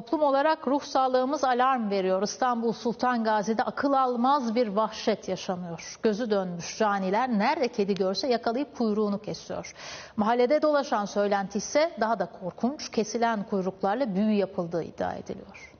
Toplum olarak ruh sağlığımız alarm veriyor. İstanbul Sultan Gazi'de akıl almaz bir vahşet yaşanıyor. Gözü dönmüş caniler nerede kedi görse yakalayıp kuyruğunu kesiyor. Mahallede dolaşan söylenti ise daha da korkunç. Kesilen kuyruklarla büyü yapıldığı iddia ediliyor.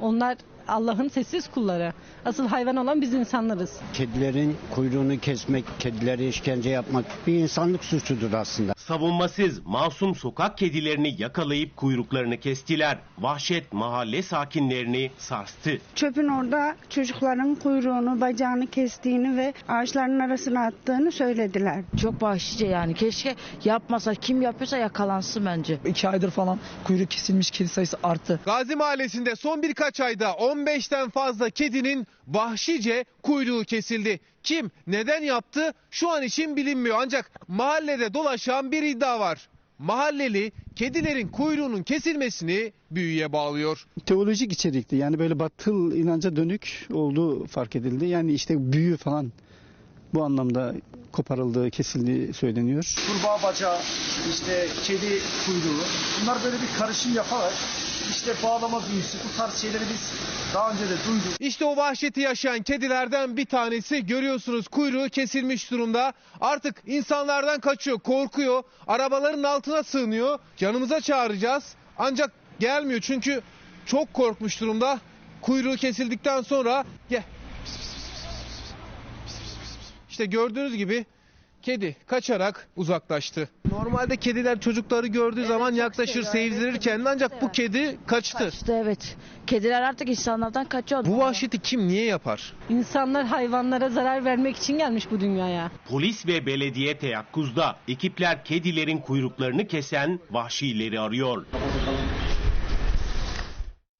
Onlar Allah'ın sessiz kulları. Asıl hayvan olan biz insanlarız. Kedilerin kuyruğunu kesmek, kedilere işkence yapmak bir insanlık suçudur aslında. Savunmasız masum sokak kedilerini yakalayıp kuyruklarını kestiler. Vahşet mahalle sakinlerini sarstı. Çöpün orada çocukların kuyruğunu, bacağını kestiğini ve ağaçların arasına attığını söylediler. Çok vahşice yani. Keşke yapmasa. Kim yapıyorsa yakalansın bence. İki aydır falan kuyruk kesilmiş kedi sayısı arttı. Gazi Mahallesi'nde son birkaç ayda 15'ten fazla kedinin vahşice kuyruğu kesildi. Kim, neden yaptı şu an için bilinmiyor ancak mahallede dolaşan bir iddia var. Mahalleli kedilerin kuyruğunun kesilmesini büyüye bağlıyor. teolojik içerikli yani böyle batıl inanca dönük olduğu fark edildi. Yani işte büyü falan bu anlamda koparıldığı, kesildiği söyleniyor. kurbağa bacağı, işte kedi kuyruğu. Bunlar böyle bir karışım yaparak işte bağlama büyüsü bu tarz şeyleri biz daha önce de duyduk. İşte o vahşeti yaşayan kedilerden bir tanesi görüyorsunuz kuyruğu kesilmiş durumda. Artık insanlardan kaçıyor, korkuyor. Arabaların altına sığınıyor. Yanımıza çağıracağız. Ancak gelmiyor çünkü çok korkmuş durumda. Kuyruğu kesildikten sonra gel. İşte gördüğünüz gibi kedi kaçarak uzaklaştı. Normalde kediler çocukları gördüğü zaman yaklaşır, sevdirirken ancak bu kedi kaçtı. Kaçtı evet. Kediler artık insanlardan kaçıyor. Bu vahşeti kim niye yapar? İnsanlar hayvanlara zarar vermek için gelmiş bu dünyaya. Polis ve belediye teyakkuzda. Ekipler kedilerin kuyruklarını kesen vahşileri arıyor.